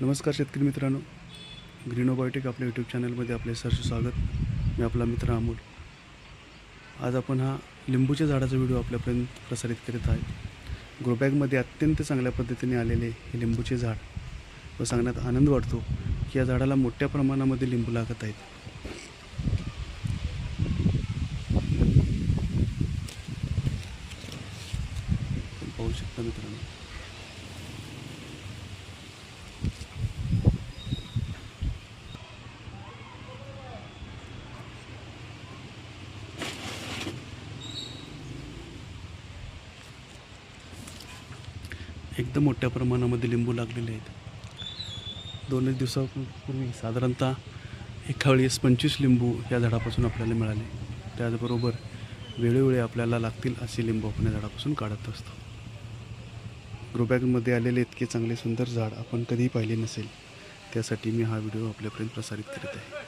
नमस्कार शेतकरी मित्रांनो. ग्रीनोबायोटिक आपल्या यूट्यूब चॅनलमध्ये आपले सरसे स्वागत. मी आपला मित्र अमोल. आज आपण हा लिंबूच्या झाडाचा व्हिडिओ आपल्यापर्यंत प्रसारित करीत आहे. ग्रोबॅगमध्ये अत्यंत चांगल्या पद्धतीने आलेले हे लिंबूचे झाड. व सांगण्यात आनंद वाटतो की या झाडाला मोठ्या प्रमाणामध्ये लिंबू लागत आहेत. पाहू शकता मित्रांनो. एकदम मोठ्या प्रमाणामध्ये लिंबू लागलेले आहेत. दोन एक दिवसापूर्वी साधारणतः एका वेळेस पंचवीस लिंबू या झाडापासून आपल्याला मिळाले. त्याचबरोबर वेळोवेळी आपल्याला लागतील असे लिंबू आपण या झाडापासून काढत असतो. ग्रोबॅगमध्ये आलेले इतके चांगले सुंदर झाड आपण कधीही पाहिले नसेल. त्यासाठी मी हा व्हिडिओ आपल्यापर्यंत प्रसारित करीत आहे.